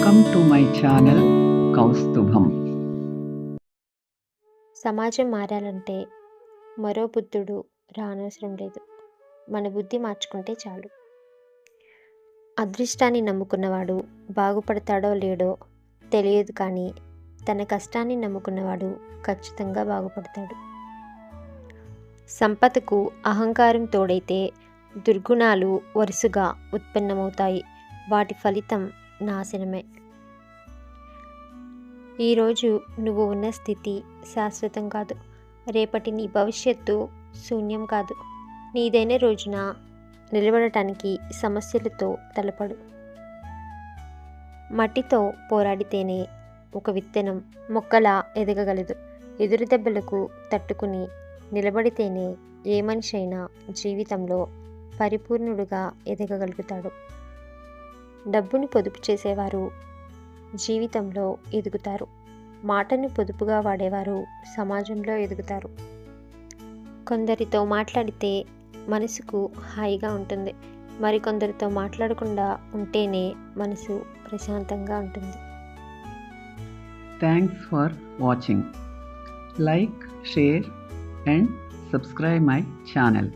Welcome to my channel Kaustubham సమాజం మారాలంటే మరో బుద్ధుడు రానవసరం లేదు. మన బుద్ధి మార్చుకుంటే చాలు. అదృష్టాన్ని నమ్ముకున్నవాడు బాగుపడతాడో లేడో తెలియదు కానీ తన కష్టాన్ని నమ్ముకున్నవాడు ఖచ్చితంగా బాగుపడతాడు. సంపదకు అహంకారం తోడైతే దుర్గుణాలు వరుసగా ఉత్పన్నమవుతాయి. వాటి ఫలితం నాశనమే ఈరోజు నువ్వు ఉన్న స్థితి శాశ్వతం కాదు. రేపటి నీ భవిష్యత్తు శూన్యం కాదు. నీదైన రోజున నిలబడటానికి సమస్యలతో తలపడు. మట్టితో పోరాడితేనే ఒక విత్తనం మొక్కలా ఎదగగలదు. ఎదురు దెబ్బలకు తట్టుకుని నిలబడితేనే ఏ మనిషి అయినా జీవితంలో పరిపూర్ణుడుగా ఎదగగలుగుతాడు. డబ్బుని పొదుపు చేసేవారు. జీవితంలో ఎదుగుతారు. మాటను పొదుపుగా వాడేవారు సమాజంలో ఎదుగుతారు. కొందరితో మాట్లాడితే మనసుకు హాయిగా ఉంటుంది. మరికొందరితో మాట్లాడకుండా ఉంటేనే మనసు ప్రశాంతంగా ఉంటుంది. Thanks for watching like share and subscribe my channel